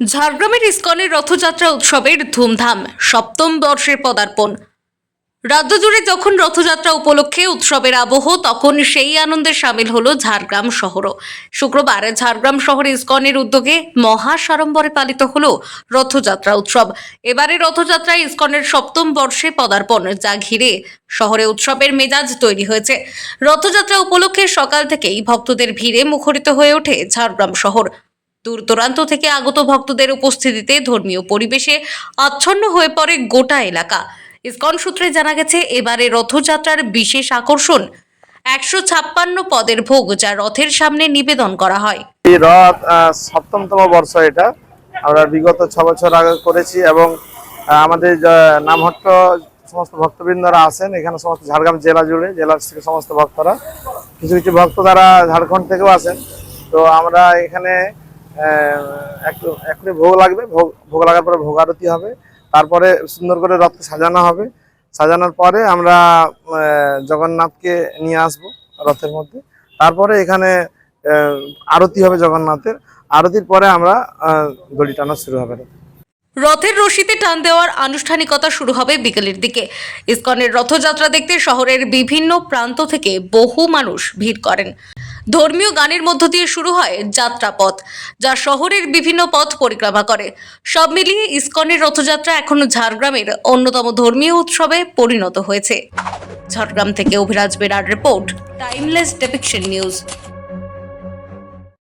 ঝাড়গ্রামের ইস্কনের রথযাত্রা উৎসবের ধুমধাম সপ্তম বর্ষের পদার্পণ। রাজ্য জুড়ে যখন রথযাত্রা উপলক্ষে উৎসবের আবহ, তখন সেই আনন্দে সামিল হলো ঝাড়গ্রাম শহরও শুক্রবার ঝাড়গ্রাম শহরে ইস্কনের উদ্যোগে মহা সাড়ম্বরে পালিত হলো রথযাত্রা উৎসব। এবারে রথযাত্রায় ইস্কনের সপ্তম বর্ষে পদার্পণ, যা ঘিরে শহরে উৎসবের মেজাজ তৈরি হয়েছে। রথযাত্রা উপলক্ষে সকাল থেকেই ভক্তদের ভিড়ে মুখরিত হয়ে ওঠে ঝাড়গ্রাম শহর। দূর দূরান্ত থেকে আগত ভক্তদের উপস্থিতিতে ধর্মীয় পরিবেশে আচ্ছন্ন হয়ে পড়ে গোটা এলাকা। ইসকন সূত্রে জানা গেছে, এবারে রথযাত্রার বিশেষ আকর্ষণ একশো ছাপ্পান্ন পদের ভোগ যা রথের সামনে নিবেদন করা হয়। এই রথ সপ্তমতম বর্ষ এটা। আমরা বিগত ছ বছর আগে করেছি এবং আমাদের নামহট্ট সমস্ত ভক্তবৃন্দরা আছেন। এখানে সমস্ত ঝাড়গ্রাম জেলা জুড়ে জেলার থেকে সমস্ত ভক্তরা। কিছু কিছু ভক্ত তারা ঝাড়খণ্ড থেকেও আসেন তো আমরা এখানে এখনই ভোগ লাগবে, ভোগ ভোগ লাগার পরে ভোগ আরতি হবে। তারপরে সুন্দর করে রথ সাজানো হবে। সাজানোর পরে আমরা জগন্নাথকে নিয়ে আসব রথের মধ্যে। তারপরে এখানে আরতি হবে জগন্নাথের। আরতির পরে আমরা দড়ি টানা শুরু হবে। রথের রশিতে টান দেওয়ার আনুষ্ঠানিকতা শুরু হবে বিকেলের দিকে। ইসকনের রথযাত্রা দেখতে শহরের বিভিন্ন প্রান্ত থেকে বহু মানুষ ভিড় করেন। ধর্মীয় গানের মধ্য দিয়ে শুরু হয় যাত্রাপথ, যা শহরের বিভিন্ন পথ পরিক্রমা করে। সব মিলিয়ে ইস্কনের রথযাত্রা এখন ঝাড়গ্রামের অন্যতম ধর্মীয় উৎসবে পরিণত হয়েছে। ঝাড়গ্রাম থেকে অভিরাজ বেরার রিপোর্ট টাইমলেস ডেপিকশন নিউজ